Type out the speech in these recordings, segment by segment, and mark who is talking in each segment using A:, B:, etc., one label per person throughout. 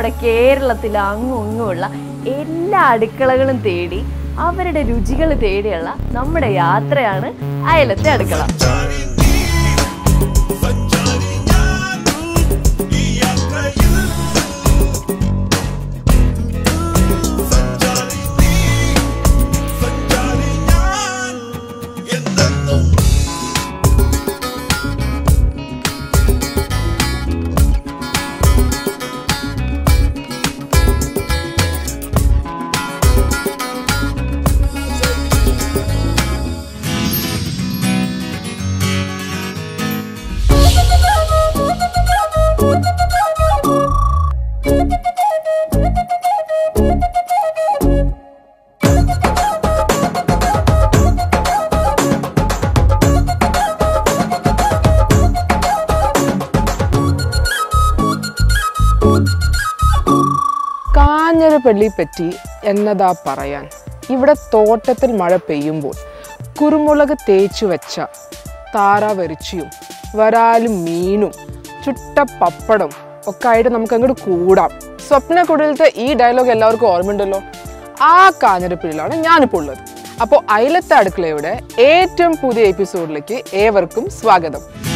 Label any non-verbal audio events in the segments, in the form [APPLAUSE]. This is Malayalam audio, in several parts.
A: നമ്മുടെ കേരളത്തിൽ അങ്ങും ഇങ്ങുമുള്ള എല്ലാ അടുക്കളകളും തേടി അവരുടെ രുചികൾ തേടിയുള്ള നമ്മുടെ യാത്രയാണ് അയലത്തെ അടുക്കള.
B: പറ്റി എന്നതാ പറയാൻ. ഇവിടെ തോട്ടത്തിൽ മഴ പെയ്യുമ്പോൾ കുരുമുളക് തേച്ചു വെച്ച താറാവരിച്ചിയും വരാലും മീനും ചുട്ട പപ്പടം ഒക്കെ ആയിട്ട് നമുക്ക് അങ്ങോട്ട് കൂടാം. സ്വപ്ന കുടിലത്തെ ഈ ഡയലോഗ് എല്ലാവർക്കും ഓർമ്മയുണ്ടല്ലോ? ആ കാഞ്ഞിരപ്പിഴിലാണ് ഞാനിപ്പോൾ ഉള്ളത്. അപ്പോൾ അയലത്തെ അടുക്കളയുടെ ഏറ്റവും പുതിയ എപ്പിസോഡിലേക്ക് ഏവർക്കും സ്വാഗതം.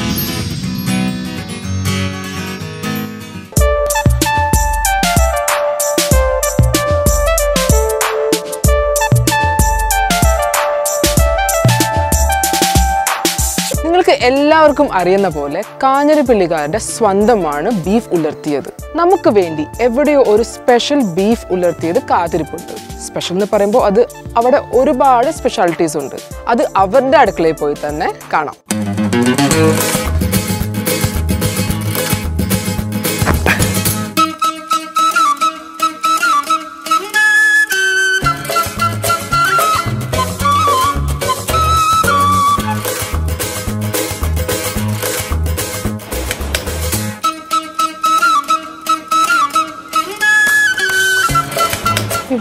B: എല്ലാവർക്കും അറിയുന്ന പോലെ കാഞ്ഞിരപ്പള്ളിക്കാരുടെ സ്വന്തമാണ് ബീഫ് ഉലർത്തിയത്. നമുക്ക് വേണ്ടി എവിടെയോ ഒരു സ്പെഷ്യൽ ബീഫ് ഉലർത്തിയത് കാത്തിരിപ്പുണ്ട്. സ്പെഷ്യൽ എന്ന് പറയുമ്പോൾ അത് അവിടെ ഒരുപാട് സ്പെഷ്യാലിറ്റീസ് ഉണ്ട്. അത് അവരുടെ അടുക്കളയിൽ പോയി തന്നെ കാണാം.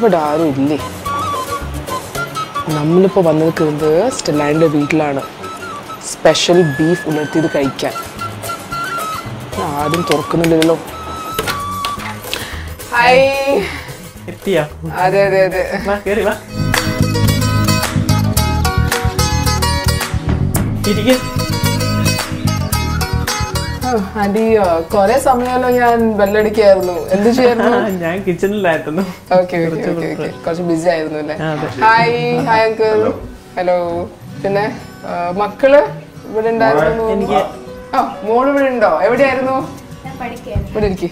B: ഇവിടെ ആരും ഇല്ലേ? നമ്മളിപ്പോൾ വന്നു നിൽക്കുന്നത് സ്റ്റെല്ലാന്റെ വീട്ടിലാണ്. സ്പെഷ്യൽ ബീഫ് ഉലർത്തിയത് കഴിക്കാൻ. ആരും തുറക്കുന്നില്ലല്ലോ. ഹായ്.
C: എത്തിയാ?
B: അതെ അതെ അതെ.
C: വാ കേറി വാ. ഇരിക്ക്.
B: ആന്റി കൊറേ സമയമല്ലോ ഞാൻ ബെല്ലടിക്കായിരുന്നു. എന്ത് ചെയ്യായിരുന്നു? [LAUGHS]
C: ഞാൻ കിച്ചണിലായിരുന്നു.
B: ഓക്കെ ഓക്കെ ഓക്കെ ഓക്കെ കുറച്ച്. ബിസി ആയിരുന്നു അല്ലേ. ഹായ് ഹായ് അങ്കിൾ ഹലോ പിന്നെ മക്കൾ ഇവിടെ ഉണ്ടായിരുന്നു? ആ മോൾ ഇവിടെ ഉണ്ടോ? എവിടെയായിരുന്നു? ഇവിടെ ഇരിക്ക്.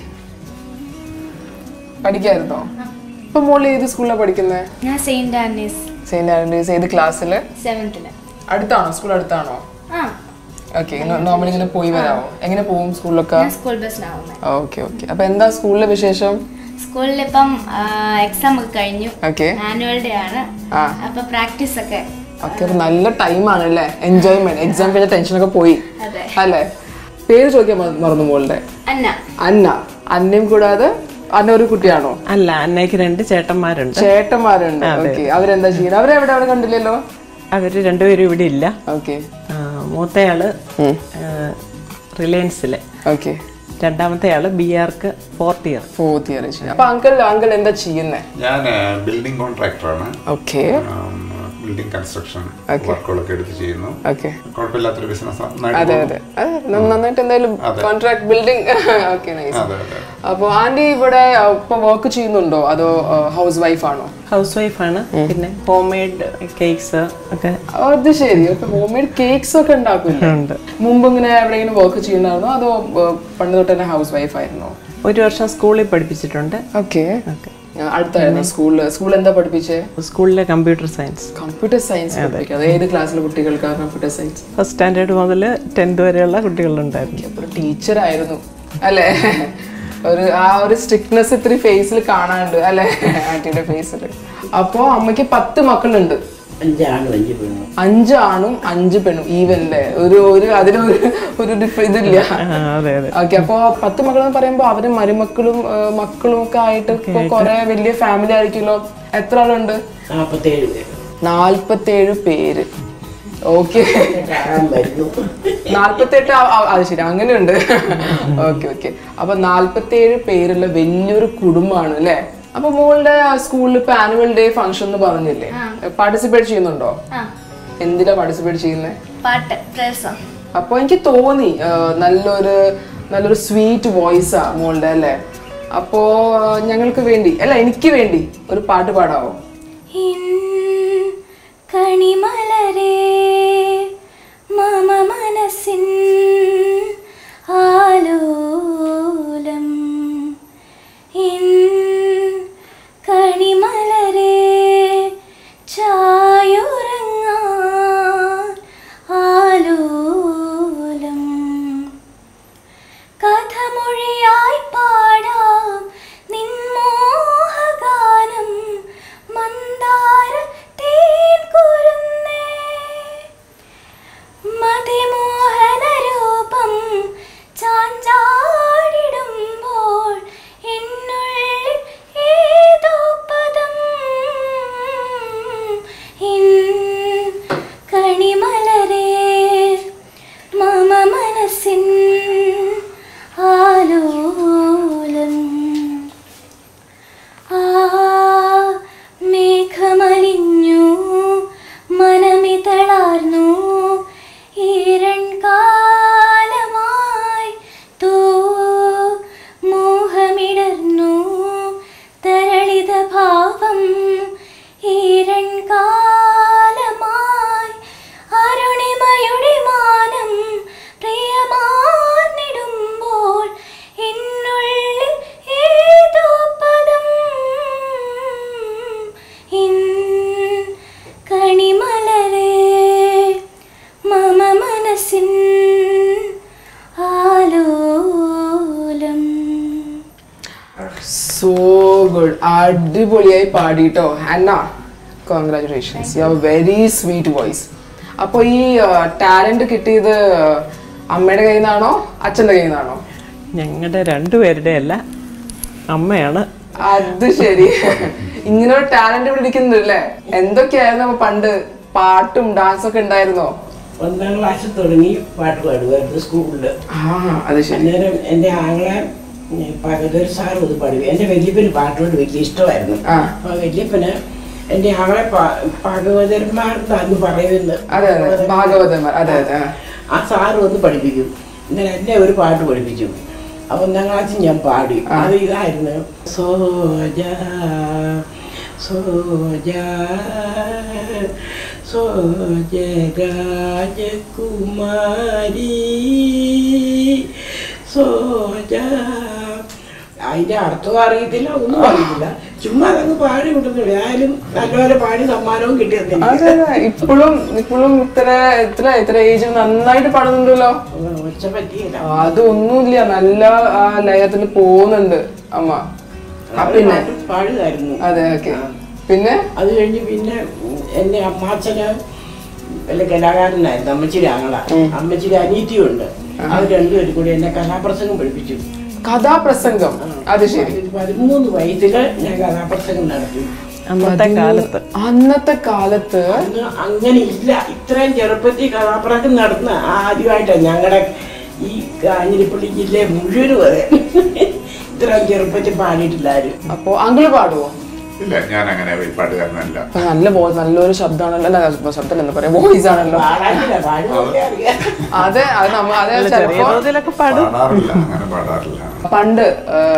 B: പഠിക്കായിരുന്നോ? ഇപ്പൊ മോൾ ഏത് സ്കൂളിലാണ് പഠിക്കുന്നത്
D: ഞാൻ സെയിന്റ് ആനീസ്
B: സെയിന്റ് ആൻഡ്രീസ് ഏത് ക്ലാസ്സിൽ
D: സെവൻത്തിൽ
B: അടുത്താണോ? സ്കൂൾ അടുത്താണോ?
D: ആ.
B: ഓക്കെ നോർമലി ഇങ്ങനെ പോയി വരാമോ എങ്ങനെ പോകും സ്കൂളിലൊക്കെ?
D: സ്കൂൾ ബസ്സിലാവും
B: ഓക്കെ ഓക്കെ അപ്പൊ എന്താ സ്കൂളിലെ വിശേഷം?
D: സ്കൂളിൽ ഇപ്പം എക്സാം ഒക്കെ കഴിഞ്ഞു.
B: ഓക്കെ
D: ആനുവൽ ഡേ ആണ്. അപ്പൊ പ്രാക്ടീസ് ഒക്കെ
B: ഓക്കെ അപ്പൊ നല്ല ടൈമാണ് അല്ലേ? എൻജോയ്മെന്റ് എക്സാം കഴിഞ്ഞ ടെൻഷനൊക്കെ പോയി. അല്ലേ? പേര് ചോദിക്കാൻ മറന്നു മോളുടെ.
D: അന്ന.
B: അന്ന. അന്നയും കൂടാതെ അന്ന ഒരു കുട്ടിയാണോ?
C: അല്ല അന്നയ്ക്ക് രണ്ട് ചേട്ടന്മാരുണ്ട്.
B: ചേട്ടന്മാരുണ്ട്. ഓക്കെ അവരെന്താ ചെയ്യുന്നത് അവരെവിടെ അവിടെ കണ്ടില്ലല്ലോ?
C: അവർ രണ്ടുപേരും ഇവിടെ ഇല്ല.
B: ഓക്കെ
C: ആ, മൂത്തയാൾ റിലയൻസിലെ.
B: ഓക്കെ.
C: രണ്ടാമത്തെ ആൾ B Arch fourth year.
B: Fourth year. അപ്പൊ അങ്കിൾ അങ്കിൾ എന്താ ചെയ്യുന്നത്
E: ഞാൻ ബിൽഡിംഗ് കോൺട്രാക്ടർ ആണ്
B: ഓക്കെ
E: ബിൽഡിംഗ് കൺസ്ട്രക്ഷൻ വർക്കുകളൊക്കെ എടുത്ത് ചെയ്യുന്നു.
B: ഓക്കെ
E: കുഴപ്പമില്ലാത്തൊരു ബിസിനസ്
B: അതെ നന്നായിട്ട് എന്തായാലും കോൺട്രാക്ട് ബിൽഡിംഗ് ഓക്കെ നൈസ്
E: അതെ അതെ [LAUGHS]
B: അപ്പൊ ആന്റി ഇവിടെ ഇപ്പൊ വർക്ക് ചെയ്യുന്നുണ്ടോ? അതോ ഹൗസ് വൈഫ് ആണോ?
C: ഹൗസ് വൈഫ് വൈഫാണ് പിന്നെ ഹോം മെയ്ഡ് കേക്ക്സ് ഒക്കെ
B: അത് ശരി. ഹോംമേഡ് ഹോം മെയ്ഡ് കേക്ക്സ് ഒക്കെ
C: ഉണ്ടാക്കുന്നുണ്ട്
B: മുമ്പ് ഇങ്ങനെ എവിടെയെങ്കിലും വർക്ക് ചെയ്യുന്നതാണോ അതോ പണ്ട് തൊട്ട് തന്നെ ഹൗസ് വൈഫ് ആയിരുന്നോ?
C: ഒരു വർഷം സ്കൂളിൽ പഠിപ്പിച്ചിട്ടുണ്ട്.
B: ഓക്കെ ഓക്കെ അടുത്തായിരുന്നു? സ്കൂളിൽ? സ്കൂൾ എന്താ പഠിപ്പിച്ചേ?
C: സ്കൂളിലെ കമ്പ്യൂട്ടർ സയൻസ്
B: കമ്പ്യൂട്ടർ സയൻസ് പഠിപ്പിക്കുക അത് ഏത് ക്ലാസ്സിലെ കുട്ടികൾക്കാണ് കമ്പ്യൂട്ടർ സയൻസ്
C: ഫസ്റ്റ് സ്റ്റാൻഡേർഡ് മുതൽ ടെൻത്ത് വരെയുള്ള കുട്ടികളുണ്ടായിരുന്നു.
B: അപ്പോൾ ടീച്ചർ ആയിരുന്നു. അല്ലേ? ഒരു ആ ഒരു സ്ട്രിക്ട്നെസ് ഇത്തിരി ഫേസിൽ കാണാനുണ്ട്. അല്ലേ? ആന്റിയുടെ ഫേസിൽ അപ്പോ അമ്മയ്ക്ക് പത്ത് മക്കളുണ്ട്.
F: അഞ്ച്
B: ആണും അഞ്ച് പെണ്ണും ഈവൻ അല്ലേ ഒരു ഒരു അതിനൊരു ഒരു ഡിഫ- ഇതില്ല
C: അതെ അതെ.
B: ഓക്കെ അപ്പൊ പത്ത് മക്കൾ എന്ന് പറയുമ്പോ അവർ മരുമക്കളും മക്കളും ഒക്കെ ആയിട്ട് ഇപ്പൊ കൊറേ വലിയ ഫാമിലി ആയിരിക്കുമല്ലോ. എത്ര ആളുണ്ട്?
F: നാല്പത്തേഴ് പേര്.
B: പേര് ഓക്കെ നാല്പത്തെട്ട് അത് ശരി അങ്ങനെയുണ്ട്. ഓക്കെ ഓക്കെ അപ്പൊ നാല്പത്തേഴ് പേരുള്ള വലിയൊരു കുടുംബമാണ് അല്ലേ? അപ്പൊ മോളുടെ സ്കൂളിൽ ഇപ്പൊ ആനുവൽ ഡേ ഫംഗ്ഷൻ എന്ന് പറഞ്ഞില്ലേ? പാർട്ടിസിപ്പേറ്റ് ചെയ്യുന്നുണ്ടോ? എന്തിനാ പാർട്ടിസിപ്പേറ്റ് ചെയ്യുന്നേ?
D: പാട്ട്
B: അപ്പൊ എനിക്ക് തോന്നി നല്ലൊരു നല്ലൊരു സ്വീറ്റ് വോയിസാ മോളുടെ അല്ലേ? അപ്പോ ഞങ്ങൾക്ക് വേണ്ടി അല്ല എനിക്ക് വേണ്ടി ഒരു പാട്ട് പാടാവോ?
D: കണിമലരേ മമ മനസ്സിൻ ആലോലം
B: അടിപൊളിയായി പാടിയിട്ടോ? Hanna congratulations you are very sweet voice അപ്പൊ ഈ ടാലന്റ് കിട്ടിയത് അമ്മയുടെ കയ്യിൽ നിന്നാണോ അച്ഛന്റെ കയ്യിൽ നിന്നാണോ
C: ഞങ്ങളുടെ രണ്ടുപേരുടെ അല്ല അമ്മയാണ്.
B: അത് ശരി. ഇങ്ങനെ ഒരു ടാലന്റ് ഇവിടെ ഇരിക്കുന്നുണ്ടല്ലേ? എന്തൊക്കെയായിരുന്നു അപ്പൊ പണ്ട്? പാട്ടും ഡാൻസും ഒക്കെ ഉണ്ടായിരുന്നോ?
F: ഒന്നാം ക്ലാസ്സിൽ തുടങ്ങി പാട്ട് പാടുമായിരുന്നു സ്കൂളിൽ
B: ആ അത് ശരി.
F: അന്നേരം എന്റെ ആങ്ങളെ പകതൊരു സാർ ഇത് പാടുക എന്റെ വല്യപ്പന് പാട്ടിനോട് വലിയ ഇഷ്ടമായിരുന്നു.
B: ആ.
F: അപ്പൊ വല്യപ്പന് എന്റെ അവളെ ഭാഗവതന്മാർ എന്ന് പറയുന്നത്
B: ഭാഗവതന്മാർ. അതെ അതെ. ആ.
F: ആ സാറ് ഒന്ന് പഠിപ്പിക്കും. ഇന്നലെ എന്നെ ഒരു പാട്ട് പഠിപ്പിച്ചു. അപ്പൊ ഒന്നാം ക്ലാസ്സിൽ ഞാൻ പാടി. അത് ഇതായിരുന്നു. സോജ സോജ സോജ രാജകുമാരി സോജ അതിന്റെ അർത്ഥം അറിയത്തില്ല ഒന്നും അറിയത്തില്ല. ചുമ്മാ അതങ്ങ് പാടി വിടുന്നില്ല ആയാലും നല്ലപോലെ പാടി സമ്മാനവും കിട്ടിയതില്ല
B: ഇപ്പോഴും ഇപ്പോഴും ഇത്ര ഇത്ര ഇത്ര ഏജ് നന്നായിട്ട് പാടുന്നുണ്ടല്ലോ.
F: ഒച്ച പറ്റിയില്ല.
B: അതൊന്നുമില്ല. നല്ല ആ ലയത്തിൽ പോകുന്നുണ്ട് അമ്മ. പിന്നെ?
F: പാടുകയായിരുന്നു പാടുമായിരുന്നു.
B: അതെ ഓക്കെ. പിന്നെ?
F: അത് കഴിഞ്ഞ് പിന്നെ എന്റെ അമ്മാച്ചന് വല്ല കലാകാരനായിരുന്നു. അമ്മച്ചിരി ആങ്ങള. അമ്മച്ചിരി അനീതിയുണ്ട് അവർ രണ്ടുപേരും കൂടി എന്നെ കലാപ്രസംഗം പഠിപ്പിച്ചു.
B: കഥാപ്രസംഗം. അത് ശരി.
F: പതിമൂന്ന് വയസ്സിൽ ഞാൻ കഥാപ്രസംഗം നടത്തി.
C: അന്നത്തെ കാലത്ത്.
B: അന്നത്തെ കാലത്ത്
F: അങ്ങനെ ഇല്ല ഇത്രയും ചെറുപ്പത്തിൽ കഥാപ്രസംഗം നടത്തുന്ന ആദ്യമായിട്ടാണ് ഞങ്ങളുടെ ഈ കാഞ്ഞിരപ്പള്ളി ജില്ലയെ മുഴുവൻ അതെ. ഇത്രയും ചെറുപ്പത്തിൽ പാടിയിട്ടില്ല ആരും.
B: അപ്പോ അങ്കിൾ പാടുവോ?
E: ഇല്ല ഞാൻ അങ്ങനെ പാട്ടുകാരനല്ല.
B: നല്ല വോയിസ് നല്ലൊരു ശബ്ദമാണല്ലോ. അല്ല ശബ്ദം എന്താ പറയാ. വോയിസ് ആണല്ലോ. അതെ അത് നമ്മ അതെ
C: ചെറിയ
B: ചിലപ്പോ
E: പാടാറില്ല അങ്ങനെ പാടാറില്ല.
B: പണ്ട്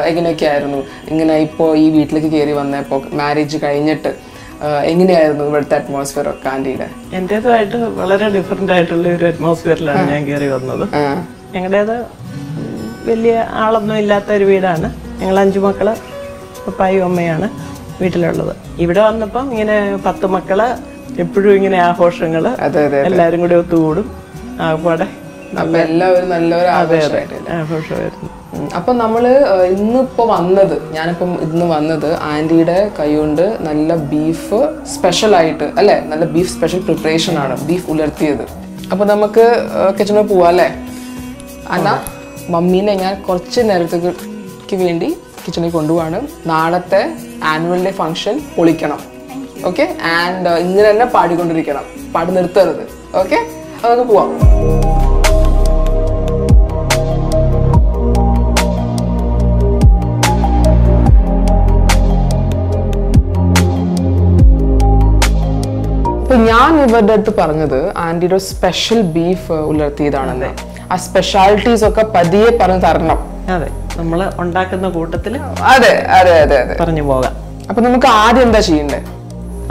B: എങ്ങനെയൊക്കെ ആയിരുന്നു ഇങ്ങനെ ഇപ്പോ ഈ വീട്ടിലേക്ക് കയറി വന്നപ്പോ മാരേജ് കഴിഞ്ഞിട്ട് എങ്ങനെയായിരുന്നു ഇവിടുത്തെ അറ്റ്മോസ്ഫിയർ ഒക്കെ ആന്റിയുടെ
C: എന്റേതുമായിട്ട് വളരെ ഡിഫറെന്റ് ആയിട്ടുള്ള ഒരു അറ്റ്മോസ്ഫിയറിലാണ് ഞാൻ കയറി വന്നത്. ഞങ്ങളുടേത് വലിയ ആളൊന്നും ഇല്ലാത്ത ഒരു വീടാണ്. ഞങ്ങൾ അഞ്ചു മക്കൾ പപ്പായും അമ്മയാണ് വീട്ടിലുള്ളത്. ഇവിടെ വന്നപ്പം ഇങ്ങനെ പത്ത് മക്കൾ എപ്പോഴും ഇങ്ങനെ
B: ആഘോഷങ്ങൾ
C: എല്ലാരും കൂടി ഒത്തുകൂടും ആകപ്പാടെ
B: അപ്പൊ എല്ലാവരും നല്ലൊരു
C: ആഘോഷമായിരുന്നു.
B: അപ്പൊ നമ്മൾ ഇന്നിപ്പോ വന്നത് ഞാനിപ്പം ഇന്ന് വന്നത് ആന്റിയുടെ കൈകൊണ്ട് നല്ല ബീഫ് സ്പെഷ്യൽ ആയിട്ട് അല്ലെ? നല്ല ബീഫ് സ്പെഷ്യൽ പ്രിപ്പറേഷൻ ആണ് ബീഫ് ഉലർത്തിയത്. അപ്പൊ നമുക്ക് കിച്ചണിൽ പോവാ അല്ലേ? അന്ന മമ്മീനെ ഞാൻ കുറച്ച് നേരത്തേക്ക് വേണ്ടി കിച്ചണിൽ കൊണ്ടുപോവാണ്. നാളത്തെ ആനുവൽ ഡേ ഫംഗ്ഷൻ പൊളിക്കണം ഓക്കെ ആൻഡ് ഇങ്ങനെ തന്നെ പാടിക്കൊണ്ടിരിക്കണം. പാടി നിർത്തരുത്. ഓക്കെ നമുക്ക് പോവാം. അപ്പൊ ഞാൻ ഇവരുടെ അടുത്ത് പറഞ്ഞത് ആന്റിയുടെ സ്പെഷ്യൽ ബീഫ് ഉലർത്തിയതാണെന്ന് ആ സ്പെഷ്യാലിറ്റീസ് ഒക്കെ പതിയെ പറഞ്ഞു തരണം.
C: അതെ. നമ്മൾ ഉണ്ടാക്കുന്ന കൂട്ടത്തിൽ
B: അതെ അതെ അതെ അതെ.
C: പറഞ്ഞു പോകാം.
B: അപ്പൊ നമുക്ക് ആദ്യം എന്താ ചെയ്യണ്ടേ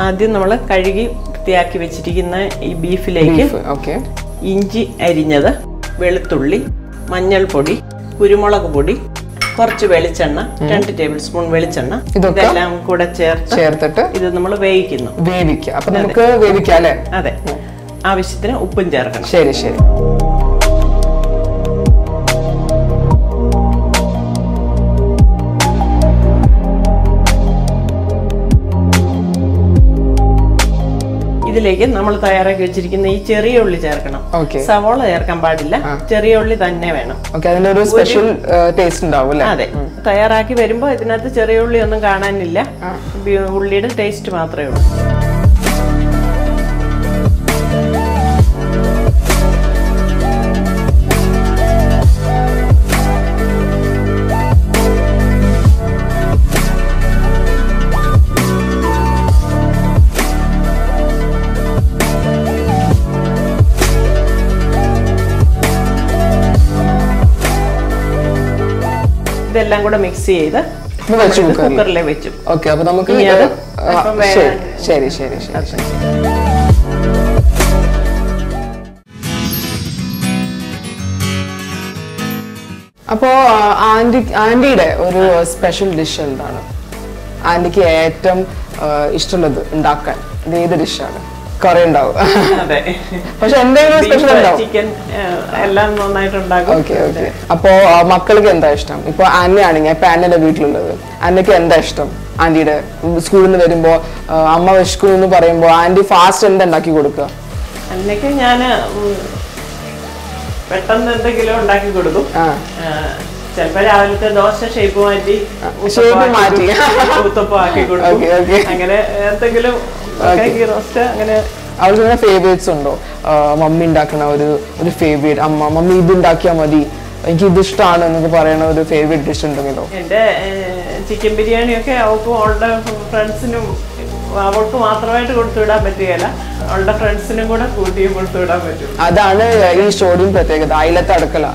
C: ആദ്യം നമ്മൾ കഴുകി വൃത്തിയാക്കി വെച്ചിരിക്കുന്ന ഈ ബീഫിലേക്ക്
B: ബീഫ് ഓക്കെ.
C: ഇഞ്ചി അരിഞ്ഞത് വെളുത്തുള്ളി മഞ്ഞൾപ്പൊടി കുരുമുളക് പൊടി കുറച്ച് വെളിച്ചെണ്ണ രണ്ട് ടേബിൾ സ്പൂൺ വെളിച്ചെണ്ണ. ഇതെല്ലാം കൂടെ ചേർത്ത്
B: ചേർത്തിട്ട്
C: ഇത് നമ്മൾ വേവിക്കുന്നു.
B: വേവിക്കുക. അപ്പൊ നമുക്ക് വേവിക്കാം അല്ലേ
C: അതെ ആവശ്യത്തിന് ഉപ്പും ചേർക്കണം.
B: ശരി ശരി.
C: ഇതിലേക്ക് നമ്മൾ തയ്യാറാക്കി വെച്ചിരിക്കുന്ന ഈ ചെറിയ ഉള്ളി ചേർക്കണം. സവോള ചേർക്കാൻ പാടില്ല. ചെറിയ ഉള്ളി തന്നെ വേണം.
B: അതിനൊരു സ്പെഷ്യൽ ടേസ്റ്റ് ഉണ്ടാവും
C: അതെ. തയ്യാറാക്കി വരുമ്പോൾ ഇതിനകത്ത് ചെറിയ ഉള്ളി ഒന്നും കാണാനില്ല. ഉള്ളിയുടെ ടേസ്റ്റ് മാത്രമേ ഉള്ളൂ. ഇതെല്ലാം കൂടെ മിക്സ് ചെയ്ത് കുക്കറിലെ വെച്ചു
B: ഓക്കെ അപ്പൊ നമുക്ക് ശരി ശരി അപ്പോ ആന്റി ആന്റിയുടെ ഒരു സ്പെഷ്യൽ ഡിഷ് എന്താണ്? ആന്റിക്ക് ഏറ്റവും ഇഷ്ടമുള്ളത് ഉണ്ടാക്കാൻ. ഇത് ഏത് ഡിഷാണ് കുറെ ഉണ്ടാവും പക്ഷെ എന്തെങ്കിലും സ്പെഷ്യൽ ഉണ്ടാവും.
C: ചിക്കൻ എല്ലാം നന്നായിട്ട് ഉണ്ടാക്കും
B: ഓക്കെ. ഓക്കെ അപ്പോ മക്കൾക്ക് എന്താ ഇഷ്ടം? ഇപ്പൊ ആനയാണെങ്കിൽ ഇപ്പൊ ആനയുടെ വീട്ടിലുള്ളത്. ആനയ്ക്ക് എന്താ ഇഷ്ടം? ആന്റിയുടെ സ്കൂളിൽ നിന്ന് വരുമ്പോ അമ്മ വിശക്കുന്നു എന്ന് പറയുമ്പോ ആന്റി ഫാസ്റ്റ് എന്താ ഉണ്ടാക്കി കൊടുക്കുക?
C: അതിനൊക്കെ ഞാൻ പെട്ടെന്ന് എന്തെങ്കിലും ഉണ്ടാക്കി കൊടുക്കും. ചിലപ്പോ രാവിലത്തെ ദോശ ഷേപ്പ് മാറ്റി
B: ഷേപ്പ് മാറ്റി.
C: ഉത്തപ്പം ആക്കി കൊടുക്കും. [LAUGHS] അങ്ങനെ എന്തെങ്കിലും ഗീ റോസ്റ്റ് അങ്ങനെ
B: അവർക്ക് ഇങ്ങനെ ഫേവറേറ്റ്സ് ഉണ്ടോ മമ്മി ഉണ്ടാക്കണ ഒരു ഒരു ഫേവറേറ്റ് അമ്മ മമ്മി ഇത് ഉണ്ടാക്കിയാൽ മതി എനിക്ക് ഇത് ഇഷ്ടമാണ് എന്നൊക്കെ പറയണ ഒരു ഫേവറേറ്റ് ഡിഷ് ഉണ്ടെങ്കിലോ?
C: എന്റെ ചിക്കൻ ബിരിയാണിയൊക്കെ അവൾക്ക് അവളുടെ ഫ്രണ്ട്സിനും അവൾക്ക് മാത്രമായിട്ട് കൊടുത്തുവിടാൻ പറ്റുകയില്ല. അവളുടെ ഫ്രണ്ട്സിനും കൂടെ കൂട്ടിയും കൊടുത്തുവിടാൻ പറ്റും.
B: അതാണ് ഈ സ്റ്റോറിയും പ്രത്യേകത. അയലത്തെ അടുക്കള.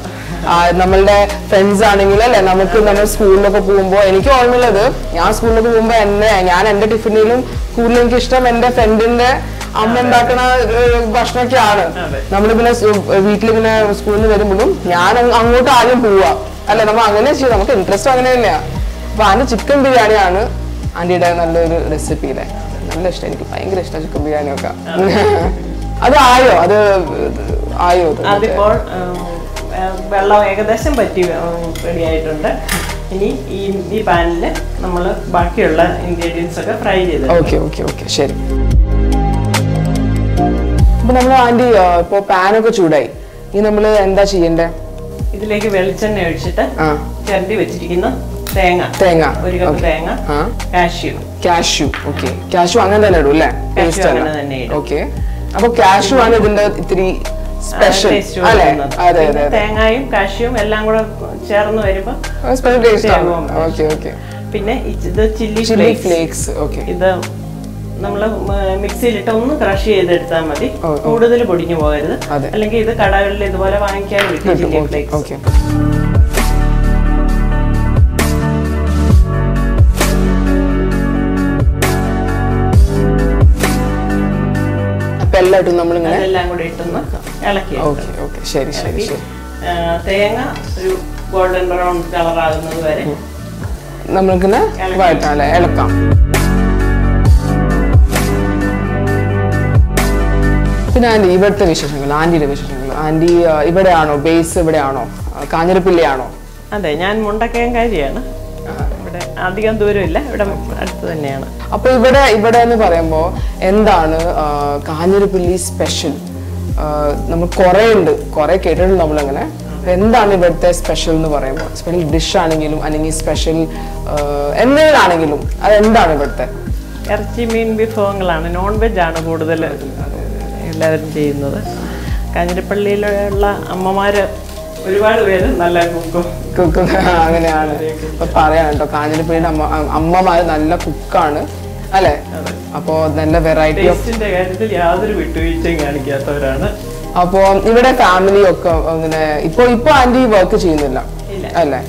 B: നമ്മളുടെ ഫ്രണ്ട്സ് ആണെങ്കിൽ അല്ലെ? നമുക്ക് നമ്മൾ സ്കൂളിലൊക്കെ പോകുമ്പോൾ എനിക്ക് ഓർമ്മയുള്ളത് ഞാൻ സ്കൂളിലൊക്കെ പോകുമ്പോൾ എന്നെ ഞാൻ എന്റെ ടിഫിനിലും കൂടുതലും എനിക്ക് ഇഷ്ടം എന്റെ ഫ്രണ്ടിന്റെ അമ്മ ഉണ്ടാക്കുന്ന ഏഹ്, ഭക്ഷണമൊക്കെയാണ്. നമ്മൾ പിന്നെ വീട്ടിൽ പിന്നെ സ്കൂളിൽ നിന്ന് വരുമ്പോഴും ഞാൻ അങ്ങോട്ട് ആദ്യം പോവാ. അല്ലെ? നമ്മൾ അങ്ങനെ ചെയ്യും. നമുക്ക് ഇൻട്രസ്റ്റ് അങ്ങനെ തന്നെയാ. അപ്പൊ ആന്റെ ചിക്കൻ ബിരിയാണിയാണ് ആന്റിയുടെ നല്ലൊരു റെസിപ്പിയിലെ നല്ല ഇഷ്ടം. എനിക്ക് ഭയങ്കര ഇഷ്ടം ചിക്കൻ ബിരിയാണി ഒക്കെ [LAUGHS] അത് ആയോ? അത് ആയോ?
C: അതിപ്പോൾ വെള്ളം ഏകദേശം പറ്റി റെഡി ആയിട്ടുണ്ട് ഇനി ഈ ഈ പാനിൽ നമ്മൾ ബാക്കിയുള്ള ഇൻഗ്രീഡിയൻസ് ഒക്കെ ഫ്രൈ ചെയ്ത്
B: ഓക്കെ ഓക്കെ ഓക്കെ ശരി. അപ്പൊ നമ്മൾ ആന്റി ആ, ഇപ്പൊ പാനൊക്കെ ചൂടായി. ഇനി നമ്മൾ എന്താ ചെയ്യണ്ടേ?
C: ഇതിലേക്ക് വെളിച്ചെണ്ണ ഒഴിച്ചിട്ട് ചിരണ്ടി വെച്ചിരിക്കുന്ന തേങ്ങ.
B: തേങ്ങ.
C: ഒരു കപ്പ് തേങ്ങ. Cashew
B: cashew okay. കാഷ്യൂ അങ്ങനെ തന്നെ ഇടും അല്ലേ?
C: അങ്ങനെ തന്നെ
B: ഓക്കെ. അപ്പൊ കാഷ്യൂ ആണ് ഇതിന്റെ ഇത്തിരി സ്പെഷ്യൽ അതെ അതെ
C: തേങ്ങയും കാശിയും എല്ലാം കൂടെ ചേർന്ന് വരുമ്പോൾ
B: സ്പെഷ്യൽ ടേസ്റ്റ് ഓക്കെ ഓക്കെ
C: പിന്നെ ഇത് ചില്ലി
B: ചില്ലി
C: ഫ്ലേക്സ്
B: ഓക്കെ
C: ഇത് നമ്മൾ മിക്സിയിലിട്ട് ഒന്ന് ക്രഷ് ചെയ്തെടുത്താൽ മതി. കൂടുതൽ പൊടിഞ്ഞു പോകരുത്. അല്ലെങ്കിൽ ഇത് കടകളിൽ ഇതുപോലെ വാങ്ങിക്കാൻ കിട്ടും ചില്ലി ഫ്ലേക്സ്
B: അപ്പൊ എല്ലായിട്ടും നമ്മളിങ്ങനെ
C: എല്ലാം കൂടി ഇട്ടൊന്ന് ഇളക്കി
B: ഓക്കെ ഓക്കെ. ശരി ശരി ശരി.
C: തേങ്ങ ഒരു ഗോൾഡൻ ബ്രൗൺ കളർ ആകുന്നത് വരെ
B: നമ്മൾക്കിങ്ങനെ. വഴറ്റാം അല്ലേ? ഇളക്കാം. പിന്നെ ആന്റി ഇവിടുത്തെ വിശേഷങ്ങൾ ആന്റിയുടെ വിശേഷങ്ങൾ. ആന്റി ഇവിടെയാണോ? ബേസ് ഇവിടെയാണോ? കാഞ്ഞിരപ്പിള്ളിയാണോ?
C: അതെ ഞാൻ മുണ്ടക്കയങ്കാരിയാണ് ഇവിടെ അധികം ദൂരമില്ല. ഇവിടെ അടുത്ത് തന്നെയാണ്.
B: അപ്പൊ ഇവിടെ ഇവിടെ എന്ന് പറയുമ്പോ എന്താണ് കാഞ്ഞിരപ്പള്ളി സ്പെഷ്യൽ നമ്മൾ കുറെ ഉണ്ട് കുറെ കേട്ടിട്ടുണ്ട് നമ്മളങ്ങനെ? എന്താണ് ഇവിടുത്തെ സ്പെഷ്യൽ എന്ന് പറയുമ്പോൾ സ്പെഷ്യൽ ഡിഷ് ആണെങ്കിലും അല്ലെങ്കിൽ സ്പെഷ്യൽ എന്തെങ്കിലാണെങ്കിലും അത് എന്താണ് ഇവിടുത്തെ?
C: ഇറച്ചി മീൻ വിഭവങ്ങളാണ് നോൺ വെജ് ആണ് കൂടുതൽ എല്ലാവരും ചെയ്യുന്നത്. കാഞ്ഞിരപ്പള്ളിയിലുള്ള അമ്മമാർ ഒരുപാട് പേര് നല്ല കുക്കും
B: അങ്ങനെയാണ്. ഇപ്പൊ പറയാം കേട്ടോ. കാഞ്ഞിരപ്പള്ളിയുടെ അമ്മ അമ്മമാര് നല്ല കുക്കാണ്. അല്ലെ? അപ്പോ നല്ല വെറൈറ്റി
C: കാര്യത്തിൽ യാതൊരു വിട്ടുവീഴ്ചയും കാണിക്കാത്തവരാണ്.
B: അപ്പോ ഇവിടെ ഫാമിലി ഒക്കെ അങ്ങനെ ഇപ്പൊ ഇപ്പൊ ആന്റി വർക്ക് ചെയ്യുന്നില്ല. അല്ലെ?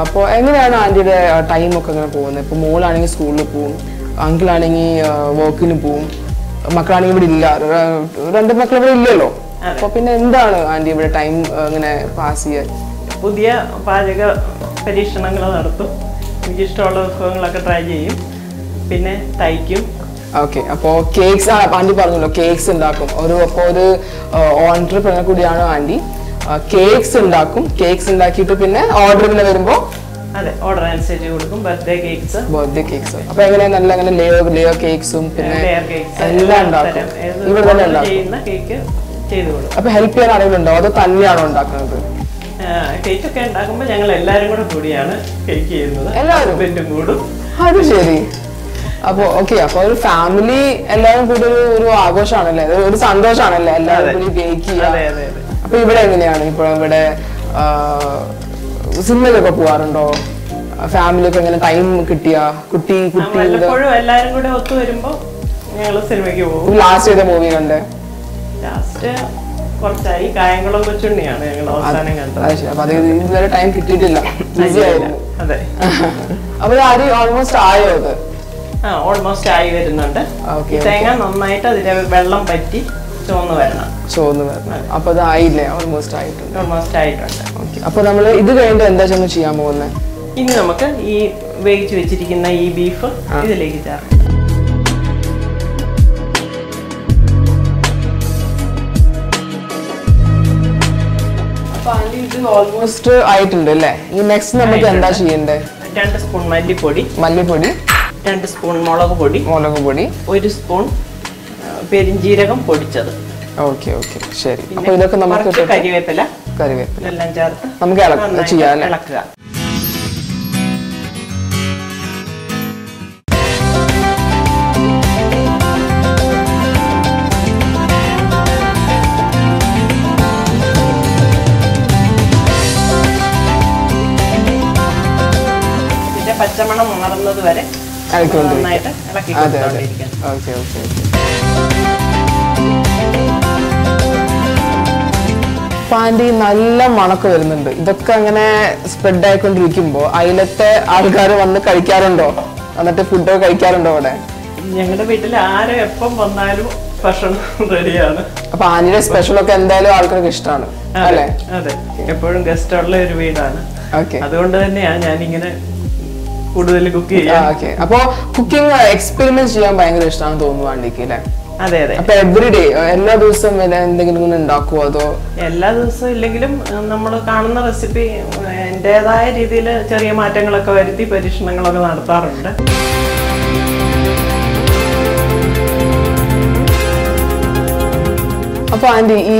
B: അപ്പൊ എങ്ങനെയാണ് ആന്റിയുടെ ടൈം ഒക്കെ അങ്ങനെ പോകുന്നത്? ഇപ്പൊ മോളാണെങ്കിൽ സ്കൂളിൽ പോവും. അങ്കിളാണെങ്കിൽ വർക്കിന് പോവും. മക്കളാണെങ്കിൽ ഇവിടെ ഇല്ല. രണ്ട് മക്കൾ ഇവിടെ ഇല്ലല്ലോ? അപ്പൊ പിന്നെ എന്താണ് ആന്റി ഇവിടെ ടൈം ഇങ്ങനെ പാസ് ചെയ്യാൻ?
C: പുതിയ പാചക പരീക്ഷണങ്ങൾ നടത്തും. എനിക്കിഷ്ടമുള്ള വിഭവങ്ങളൊക്കെ ട്രൈ ചെയ്യും. പിന്നെ തയ്ക്കും.
B: ഓക്കെ അപ്പോൾ കേക്ക്സ് ആന്റി പറഞ്ഞല്ലോ കേക്ക്സ് ഉണ്ടാക്കും. ഒരു അപ്പോൾ ഒരു ഓൺടർപ്രണർ കൂടിയാണ് ആന്റി കേക്ക്സ് ഉണ്ടാക്കും. കേക്ക്സ് ഉണ്ടാക്കിയിട്ട് പിന്നെ ഓർഡർ ഇങ്ങനെ വരുമ്പോൾ
C: അതെ ഓർഡർ അനുസരിച്ച് കൊടുക്കും. ബർത്ത്ഡേ കേക്ക്സ്
B: ബർത്ത്ഡേ കേക്ക്സ് അപ്പോൾ എങ്ങനെ നല്ല അങ്ങനെ ലെയർ ലെയർ കേക്ക്സും പിന്നെ എല്ലാം ഉണ്ടാക്കും. ഇവിടെ തന്നെ ഉണ്ടാക്കും.
C: ചെയ്യുന്ന കേക്ക്
B: അപ്പൊ ഹെൽപ്പ് ചെയ്യാൻ ആരെങ്കിലും ഉണ്ടോ അതോ തന്നെയാണോ ഉണ്ടാക്കുന്നത്?
C: കേക്ക് ഒക്കെ ഉണ്ടാക്കുമ്പോൾ ഞങ്ങൾ എല്ലാവരും കൂടെ കൂടിയാണ് കേക്ക് ചെയ്യുന്നത്.
B: എല്ലാവരും?
C: കൂടും.
B: അത് ശരി. അപ്പൊ ഓക്കെ അപ്പൊ ഒരു ഫാമിലി എല്ലാവരും കൂടി ഒരു ഒരു ആഘോഷമാണല്ലേ? ഒരു- സന്തോഷമാണല്ലേ എല്ലാവരും കൂടി
C: അതെ അതെ
B: അപ്പൊ ഇവിടെ എങ്ങനെയാണ്? ഇപ്പൊ ഇവിടെ സിനിമയിലൊക്കെ പോവാറുണ്ടോ? ഫാമിലി ഒക്കെ എങ്ങനെ ടൈം കിട്ടിയ? കുട്ടി കുട്ടി
C: എല്ലാരും കൂടെ ഒത്തു വരുമ്പോ ഞങ്ങൾ സിനിമയ്ക്ക് പോകും.
B: ലാസ്റ്റ് ചെയ്ത മൂവി കണ്ടേ.
C: ലാസ്റ്റ് കുറച്ചായി. കായംകുളം കൊച്ചുണ്ണിയാണ് ഞങ്ങൾ അവസാനം കണ്ടത്.
B: അപ്പൊ അത് ഇതുവരെ ടൈം കിട്ടിയിട്ടില്ല.
C: അതെ. [LAUGHS]
B: അപ്പോൾ ഓൾമോസ്റ്റ് ആയോ അത്
C: ആ ഓൾമോസ്റ്റ് ആയി വരുന്നുണ്ട്. തേങ്ങ നന്നായിട്ട് അതിലെ വെള്ളം പറ്റി വരണം.
B: ചോന്ന് വരണം. അപ്പൊ അത് ആയില്ലേ? ഓൾമോസ്റ്റ് ആയിട്ടുണ്ട്.
C: ഓൾമോസ്റ്റ് ആയിട്ടുണ്ട്.
B: അപ്പൊ നമ്മൾ ഇത് കഴിഞ്ഞിട്ട് എന്താ ചെയ്യാൻ പോകുന്നത്
C: ഇനി നമുക്ക് ഈ വേവിച്ച് വെച്ചിരിക്കുന്ന ഈ ബീഫ് ഇതിലേക്ക് ചേർക്കാം.
B: ഓൾമോസ്റ്റ് ആയിട്ടുണ്ട് അല്ലേ? ഇനി നെക്സ്റ്റ് നമുക്ക് എന്താ ചെയ്യണ്ടേ
C: രണ്ട് സ്പൂൺ മല്ലിപ്പൊടി.
B: മല്ലിപ്പൊടി.
C: രണ്ട് സ്പൂൺ മുളക് പൊടി.
B: മുളക് പൊടി.
C: ഒരു സ്പൂൺ പെരിഞ്ജീരകം പൊടിച്ചത്.
B: ഓക്കെ ഓക്കെ ശരി. അപ്പൊ ഇതൊക്കെ നമുക്ക്
C: കരിവേപ്പില.
B: കരിവേപ്പില.
C: ഇതെല്ലാം ചേർത്ത്
B: നമുക്ക്
C: ഇളക്കുക
B: ചെയ്യാം
C: ഇളക്കുക. പച്ചമണം മാറുന്നത് വരെ. നന്നായിട്ട് ഇളക്കി
B: അതെ അതെ.
C: കൊടുത്തോണ്ടിരിക്കണം
B: ഓക്കെ ഓക്കെ ഓക്കെ. നല്ല മണക്ക് വരുന്നുണ്ട്. ഇതൊക്കെ അങ്ങനെ സ്പ്രെഡ് ആയിക്കൊണ്ടിരിക്കുമ്പോ അതിലത്തെ ആൾക്കാർ വന്ന് കഴിക്കാറുണ്ടോ? എന്നിട്ട് ഫുഡൊക്കെ കഴിക്കാറുണ്ടോ അവിടെ?
C: ഞങ്ങളുടെ വീട്ടിൽ ആരും എപ്പം വന്നാലും ഭക്ഷണം റെഡിയാണ്.
B: അപ്പൊ ആനിയുടെ സ്പെഷ്യൽ ഒക്കെ എന്തായാലും ആൾക്കാർക്ക് ഇഷ്ടമാണ് അല്ലേ?
C: അതെ. എപ്പോഴും ഗസ്റ്റ് ഉള്ള ഒരു വീടാണ്.
B: ഓക്കെ.
C: അതുകൊണ്ട് തന്നെയാണ് ഞാനിങ്ങനെ കൂടുതൽ കുക്ക്
B: ചെയ്യാം അപ്പൊ കുക്കിംഗ് എക്സ്പെരിമെന്റ് ചെയ്യാൻ ഭയങ്കര ഇഷ്ടമാണെന്ന് തോന്നുന്നു വണ്ടിക്ക് അല്ലേ
C: അതെ അതെ.
B: അപ്പൊ എവറി ഡേ എല്ലാ ദിവസവും എന്തെങ്കിലും ഉണ്ടാക്കുവോ ഉണ്ടാക്കുമോ അതോ?
C: എല്ലാ ദിവസവും ഇല്ലെങ്കിലും നമ്മൾ കാണുന്ന റെസിപ്പി എന്റെതായ രീതിയിൽ ചെറിയ മാറ്റങ്ങളൊക്കെ വരുത്തി പരീക്ഷണങ്ങളൊക്കെ നടത്താറുണ്ട്.
B: അപ്പൊ ആന്റി ഈ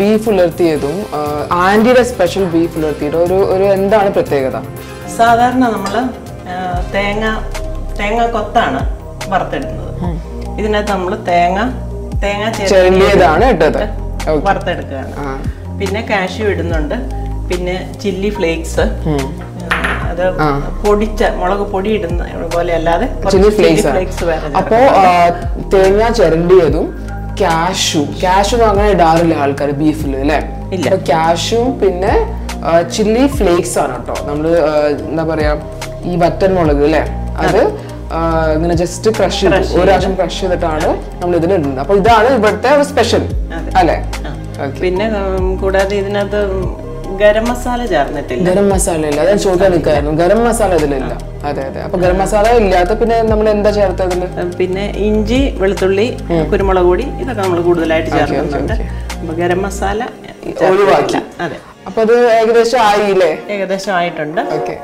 B: ബീഫ് ഉലർത്തിയതും ആന്റിയുടെ സ്പെഷ്യൽ ബീഫ് ഉലർത്തിയതും ഒരു ഒരു എന്താണ് പ്രത്യേകത?
C: സാധാരണ നമ്മൾ തേങ്ങ തേങ്ങ കൊത്താണ് വറുത്തെടുക്കുന്നത്. ഇതിനകത്ത് നമ്മൾ തേങ്ങ തേങ്ങ
B: ചെറിയതാണ് ഇട്ടത്.
C: വറുത്തെടുക്കുകയാണ്. പിന്നെ കാഷ്യൂ ഇടുന്നുണ്ട്. പിന്നെ ചില്ലി ഫ്ലേക്സ് അത് പൊടിച്ച മുളക് പൊടി ഇടുന്ന പോലെ അല്ലാതെ
B: ചില്ലി ഫ്ലേക്സ് അപ്പോ തേങ്ങ ചിരണ്ടിയതും കാഷു കാഷു അങ്ങനെ ഇടാറില്ല ആൾക്കാർ ബീഫിൽ അല്ലേ?
C: ഇല്ല.
B: കാഷും പിന്നെ ചില്ലി ഫ്ലേക്സ് ആണ് കേട്ടോ. നമ്മൾ എന്താ പറയാ ഈ വറ്റൻ മുളക് അല്ലേ അത് ഇങ്ങനെ ജസ്റ്റ് ക്രഷ് ചെയ്ത്. ഒരു പ്രാവശ്യം ക്രഷ് ചെയ്തിട്ടാണ് നമ്മൾ ഇതിൽ ഇടുന്നത്. അപ്പൊ ഇതാണ് ഇവിടുത്തെ സ്പെഷ്യൽ അല്ലെ.
C: പിന്നെ കൂടാതെ ഇതിനകത്ത് ഗരം മസാല ചേർന്നിട്ടില്ല.
B: ഗരം മസാല ഇല്ല. അതെ ചോദിക്കാൻ നിൽക്കായിരുന്നു. ഗരം മസാല ഇതിലില്ല. അതെ അതെ. അപ്പൊ ഗരം മസാല ഇല്ലാത്ത പിന്നെ നമ്മൾ എന്താ ചേർത്തത്
C: പിന്നെ ഇഞ്ചി വെളുത്തുള്ളി കുരുമുളക് പൊടി ഇതൊക്കെ നമ്മൾ കൂടുതലായിട്ട് ചേർക്കുന്നുണ്ട്. അപ്പൊ ഗരം മസാല
B: ഒഴിവാക്കി.
C: അതെ.
B: അപ്പൊ അത് ഏകദേശം ആയില്ലേ?
C: ഏകദേശം ആയിട്ടുണ്ട്.
B: ഓക്കെ.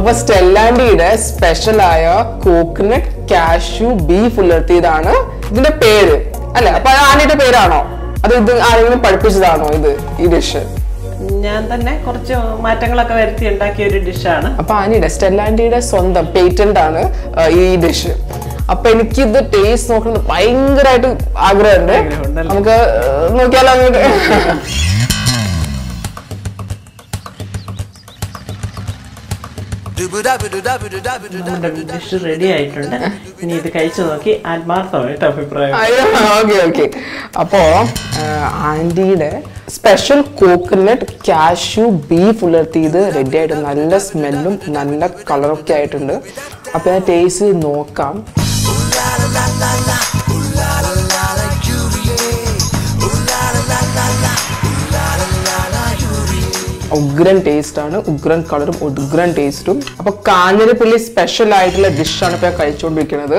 B: അപ്പൊ സ്റ്റെല്ലാൻഡിയുടെ സ്പെഷ്യലായ കോക്കനട്ട് കാഷ്യൂ ബീഫ് ഉലർത്തിയതാണ് ഇതിന്റെ പേര്. അല്ലെ? അപ്പൊ ആനയുടെ പേരാണോ? അത് ഇത് ആരെങ്കിലും പഠിപ്പിച്ചതാണോ ഇത് ഈ ഡിഷ്
C: ഞാൻ തന്നെ കുറച്ച് മാറ്റങ്ങളൊക്കെ വരുത്തി ഉണ്ടാക്കിയ ഒരു ഡിഷാണ്
B: അപ്പൊ ആനയുടെ സ്റ്റെല്ലാൻഡിയുടെ സ്വന്തം പേറ്റന്റ് ആണ് ഈ ഡിഷ് അപ്പൊ എനിക്കിത് ടേസ്റ്റ് നോക്കുന്നത് ഭയങ്കരമായിട്ട് ആഗ്രഹമുണ്ട്? നമുക്ക് നോക്കിയാലോ അങ്ങോട്ട്?
C: നമ്മുടെ ഡിഷ് റെഡി ആയിട്ടുണ്ട്. ഇനി ഇത് കഴിച്ചു നോക്കി ആത്മാർത്ഥമായിട്ട് അഭിപ്രായം.
B: ഓക്കെ ഓക്കെ അപ്പോ ആന്റിയുടെ സ്പെഷ്യൽ കോക്കനട്ട് കാഷ്യൂ ബീഫ് ഉലർത്തിയത് റെഡി ആയിട്ട് നല്ല സ്മെല്ലും നല്ല കളറൊക്കെ ആയിട്ടുണ്ട്. അപ്പൊ ഞാൻ ടേസ്റ്റ് നോക്കാം. ഉഗ്രൻ ടേസ്റ്റ് ആണ്. ഉഗ്രൻ കളറും ഉഗ്രൻ ടേസ്റ്റും അപ്പൊ കാഞ്ഞിരപ്പള്ളി സ്പെഷ്യൽ ആയിട്ടുള്ള ഡിഷാണ് ഇപ്പൊ കഴിച്ചുകൊണ്ടിരിക്കുന്നത്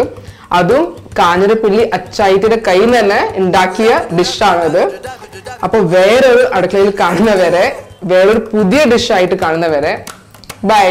B: അതും കാഞ്ഞിരപ്പള്ളി അച്ചായത്തിന്റെ കയ്യിൽ തന്നെ ഉണ്ടാക്കിയ ഡിഷാണത് ഇത്. അപ്പൊ വേറൊരു അടുക്കളയിൽ കാണുന്നവരെ വേറൊരു പുതിയ ഡിഷായിട്ട് കാണുന്നവരെ ബൈ